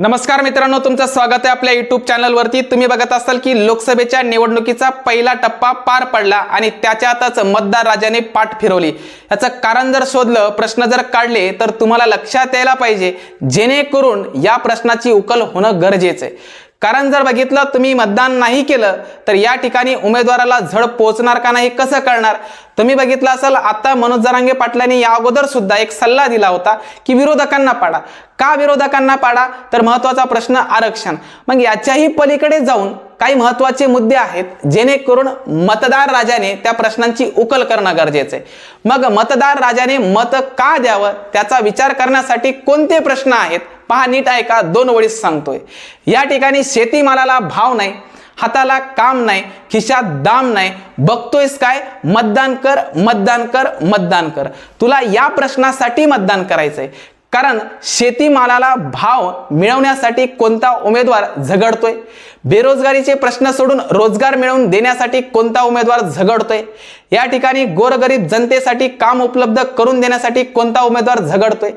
नमस्कार मित्रांनो तुमचं स्वागत आहे आपल्या युट्यूब चॅनलवरती तुम्ही बघत असाल की लोकसभेच्या निवडणुकीचा पहिला टप्पा पार पडला आणि त्याच्यातच मतदार राजाने पाठ फिरवली. याचं कारण जर शोधलं प्रश्न जर काढले तर तुम्हाला लक्षात यायला पाहिजे जेणेकरून या प्रश्नाची उकल होणं गरजेचं आहे. कारण जर बघितलं तुम्ही मतदान नाही केलं तर या ठिकाणी उमेदवाराला झड पोहोचणार का नाही कसं कळणार तुम्ही बघितलं असाल आता मनोज जरांगे पाटलांनी या अगोदर सुद्धा एक सल्ला दिला होता की विरोधकांना पाडा. का विरोधकांना पाडा? तर महत्त्वाचा प्रश्न आरक्षण. मग याच्याही पलीकडे जाऊन काही महत्त्वाचे मुद्दे आहेत जेणेकरून मतदार राजाने त्या प्रश्नांची उकल करणं गरजेचं आहे. मग मतदार राजाने मत का द्यावं? त्याचा विचार करण्यासाठी कोणते प्रश्न आहेत? पहा नीट आहे का? दोन वळीस सांगतोय. या ठिकाणी शेतीमालाला भाव नाही हाताला काम नाही खिशात दाम नाही. बघतोयस काय? मतदान कर मतदान कर मतदान कर. तुला या प्रश्नासाठी मतदान करायचंय. कारण शेतीमालाला भाव मिळवण्यासाठी कोणता उमेदवार झगडतोय? बेरोजगारीचे प्रश्न सोडून रोजगार मिळवून देण्यासाठी कोणता उमेदवार झगडतोय? या ठिकाणी गोरगरीब जनतेसाठी काम उपलब्ध करून देण्यासाठी कोणता उमेदवार झगडतोय?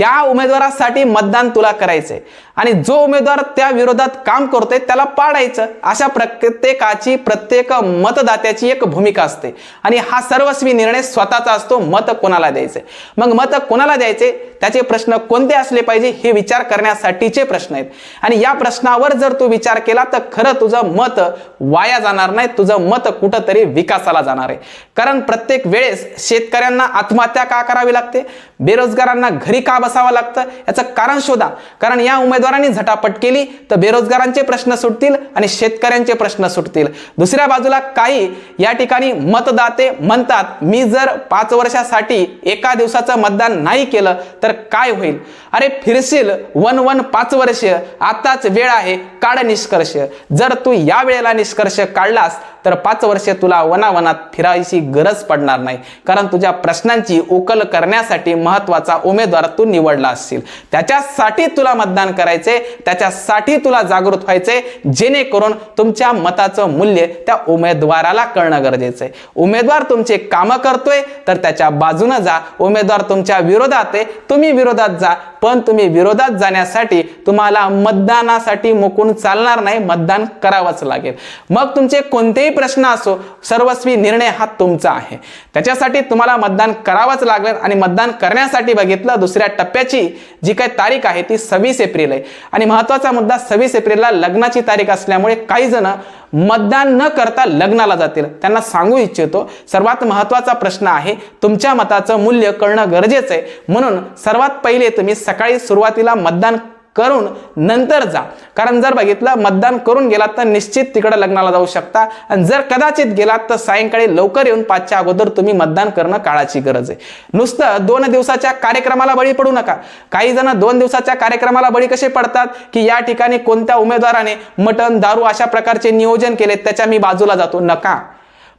त्या उमेदवारासाठी मतदान तुला करायचंय. आणि जो उमेदवार त्या विरोधात काम करतोय त्याला पाडायचं. अशा प्रत्येकाची प्रत्येक मतदात्याची एक भूमिका असते. आणि हा सर्वस्वी निर्णय स्वतःचा असतो मत कोणाला द्यायचंय? मग मत कोणाला द्यायचे त्याचे प्रश्न कोणते असले पाहिजे हे विचार करण्यासाठीचे प्रश्न आहेत. आणि या प्रश्नावर जर तू विचार केला तर खरं तुझं मत वाया जाणार नाही तुझं मत कुठंतरी विकासाला जाणार आहे. कारण प्रत्येक वेळेस शेतकऱ्यांना आत्महत्या का करावी लागते? बेरोजगारांना घरी का बसावं लागतं? याचं कारण शोधा. कारण या उमेदवारांनी झटापट केली तर बेरोजगारांचे प्रश्न सुटतील आणि शेतकऱ्यांचे प्रश्न सुटतील. दुसऱ्या बाजूला काही या ठिकाणी मतदाते म्हणतात मी जर पाच वर्षासाठी एका दिवसाचं मतदान नाही केलं तर काय होईल? अरे फिरशील वन वन पाच वर्ष आताच वेळ आहे काढ निष्कर्ष. जर तू या वेळेला निष्कर्ष काढलास तर पाच वर्षे तुला वनावनात फिरायची गरज पडणार नाही. कारण तुझ्या प्रश्नांची उकल करण्यासाठी महत्त्वाचा उमेदवार तू निवडला असशील. त्याच्यासाठी तुला मतदान करायचे त्याच्यासाठी तुला जागृत व्हायचे जेणेकरून तुमच्या मताचं मूल्य त्या उमेदवाराला कळणं गरजेचं आहे उमेदवार तुमचे कामं करतोय तर त्याच्या बाजूनं जा. उमेदवार तुमच्या विरोधात आहे तुम्ही विरोधात जा. पण तुम्ही विरोधात जाण्यासाठी तुम्हाला मतदानासाठी मुकून चालणार नाही मतदान करावंच लागेल. मग तुमचे कोणतेही प्रश्न असो सर्वस्वी निर्णय हा तुमचा आहे. त्याच्यासाठी तुम्हाला मतदान करावंच लागेल आणि मतदान करण्यासाठी बघितलं दुसऱ्या टप्प्याची जी काही तारीख आहे ती सव्वीस एप्रिल आहे. आणि महत्त्वाचा मुद्दा सव्वीस एप्रिलला लग्नाची तारीख असल्यामुळे काही जण मतदान न करता लग्नाला जातील. त्यांना सांगू इच्छितो सर्वात महत्त्वाचा प्रश्न आहे तुमच्या मताचं मूल्य कळणं गरजेचं आहे. म्हणून सर्वात पहिले तुम्ही सकाळी सुरुवातीला मतदान करून नंतर जा. कारण जर बघितलं मतदान करून गेलात तर निश्चित तिकडं लग्नाला जाऊ शकता. आणि जर कदाचित गेलात तर सायंकाळी लवकर येऊन पाचच्या अगोदर तुम्ही मतदान करणं काळाची गरज आहे. नुसतं दोन दिवसाच्या कार्यक्रमाला बळी पडू नका. काही जण दोन दिवसाच्या कार्यक्रमाला बळी कसे पडतात? की या ठिकाणी कोणत्या उमेदवाराने मटण दारू अशा प्रकारचे नियोजन केले त्याच्या मी बाजूला जातो. नका.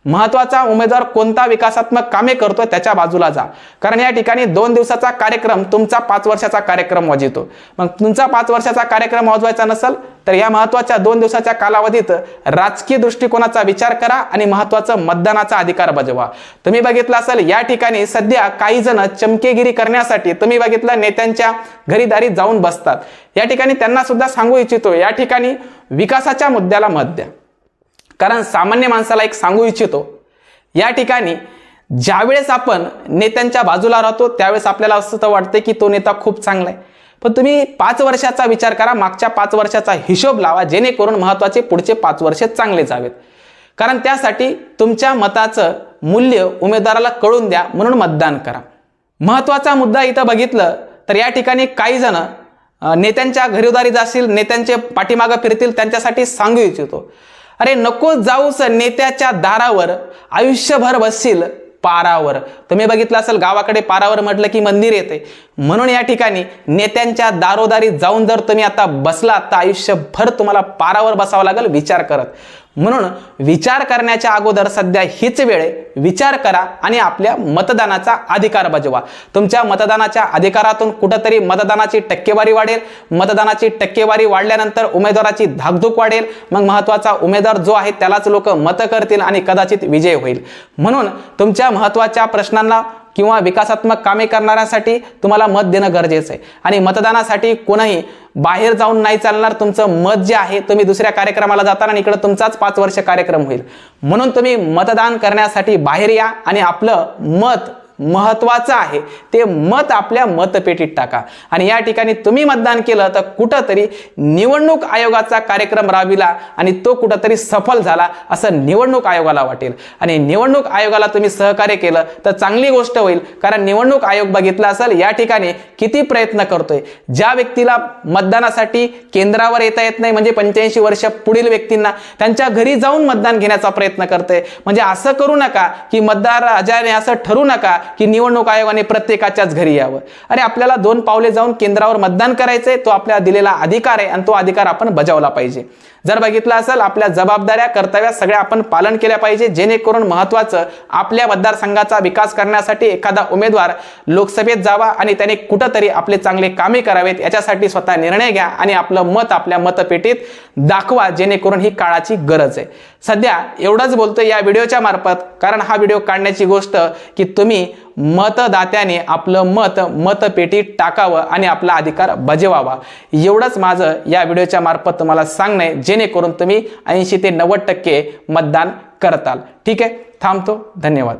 महत्त्वाचा उमेदवार कोणता विकासात्मक कामे करतोय त्याच्या बाजूला जा. कारण या ठिकाणी दोन दिवसाचा कार्यक्रम तुमचा पाच वर्षाचा कार्यक्रम वाजवतो. मग तुमचा पाच वर्षाचा कार्यक्रम वाजवायचा नसेल तर या महत्त्वाच्या दोन दिवसाच्या कालावधीत राजकीय दृष्टिकोनाचा विचार करा आणि महत्वाचं मतदानाचा अधिकार बजवा. तुम्ही बघितलं असेल या ठिकाणी सध्या काही जण चमकेगिरी करण्यासाठी तुम्ही बघितलं नेत्यांच्या घरीदारी जाऊन बसतात. या ठिकाणी त्यांना सुद्धा सांगू इच्छितो या ठिकाणी विकासाच्या मुद्द्याला मत द्या. कारण सामान्य माणसाला एक सांगू इच्छितो या ठिकाणी ज्यावेळेस आपण नेत्यांच्या बाजूला राहतो त्यावेळेस आपल्याला असं वाटतं की तो नेता खूप चांगला आहे. पण तुम्ही पाच वर्षाचा विचार करा मागच्या पाच वर्षाचा हिशोब लावा जेणेकरून महत्त्वाचे पुढचे पाच वर्षे चांगले जावेत. कारण त्यासाठी तुमच्या मताचं मूल्य उमेदवाराला कळून द्या म्हणून मतदान करा. महत्त्वाचा मुद्दा इथं बघितलं तर या ठिकाणी काही जण नेत्यांच्या घरोदारी जाशील नेत्यांचे पाठीमागं फिरतील त्यांच्यासाठी सांगू इच्छितो. अरे नको जाऊस नेत्याच्या दारावर. आयुष्यभर बसशील पारावर. तुम्ही बघितलं असेल गावाकडे पारावर म्हटलं की मंदिर येते. म्हणून या ठिकाणी नेत्यांच्या दारोदारी जाऊन जर तुम्ही आता बसला तर आयुष्यभर तुम्हाला पारावर बसावं लागेल विचार करत. म्हणून विचार करण्याच्या अगोदर सध्या हीच वेळ विचार करा आणि आपल्या मतदानाचा अधिकार बजवा. तुमच्या मतदानाच्या अधिकारातून कुठंतरी मतदानाची टक्केवारी वाढेल. मतदानाची टक्केवारी वाढल्यानंतर उमेदवाराची धाकधूक वाढेल. मग महत्त्वाचा उमेदवार जो आहे त्यालाच लोक मतं करतील आणि कदाचित विजय होईल. म्हणून तुमच्या महत्त्वाच्या प्रश्नांना किंवा विकासात्मक कामे करणाऱ्यांसाठी तुम्हाला मत देणं गरजेचं आहे. आणि मतदानासाठी कोणीही बाहेर जाऊन नाही चालणार तुमचं मत जे आहे तुम्ही दुसऱ्या कार्यक्रमाला जाताना आणि इकडं तुमचाच पाच वर्ष कार्यक्रम होईल. म्हणून तुम्ही मतदान करण्यासाठी बाहेर या आणि आपलं मत महत्वाचं आहे. ते मत आपल्या मतपेटीत टाका. आणि या ठिकाणी तुम्ही मतदान केलं तर कुठंतरी निवडणूक आयोगाचा कार्यक्रम राबविला आणि तो कुठंतरी सफल झाला असं निवडणूक आयोगाला वाटेल. आणि निवडणूक आयोगाला तुम्ही सहकार्य केलं तर चांगली गोष्ट होईल. कारण निवडणूक आयोग बघितला असेल या ठिकाणी किती प्रयत्न करतोय. ज्या व्यक्तीला मतदानासाठी केंद्रावर येता येत नाही म्हणजे पंच्याऐंशी वर्ष पुढील व्यक्तींना त्यांच्या घरी जाऊन मतदान घेण्याचा प्रयत्न करते म्हणजे असं करू नका की मतदार राजाने असं ठरू नका. की निवडणूक आयोगाने प्रत्येकाच्याच घरी यावं. अरे आपल्याला दोन पावले जाऊन केंद्रावर मतदान करायचंय तो आपल्याला दिलेला अधिकार आहे आणि तो अधिकार आपण बजावला पाहिजे. जर बघितलं असेल आपल्या जबाबदाऱ्या कर्तव्या सगळ्या आपण पालन केल्या पाहिजे जेणेकरून महत्वाचं आपल्या मतदारसंघाचा विकास करण्यासाठी एखादा उमेदवार लोकसभेत जावा आणि त्याने कुठंतरी आपले चांगले कामे करावेत याच्यासाठी स्वतः निर्णय घ्या आणि आपलं मत आपल्या मतपेटीत दाखवा जेणेकरून ही काळाची गरज आहे. सध्या एवढंच बोलतोय या व्हिडिओच्या मार्फत कारण हा व्हिडिओ काढण्याची गोष्ट की तुम्ही मतदात्याने आपलं मत मतपेटीत टाकावं आणि आपला अधिकार बजवावा. एवढंच माझं या व्हिडिओच्या मार्फत तुम्हाला सांगणं आहे. जेणेकरून तुम्ही ऐंशी ते नव्वद टक्के मतदान करताल. ठीक आहे? थांबतो. धन्यवाद.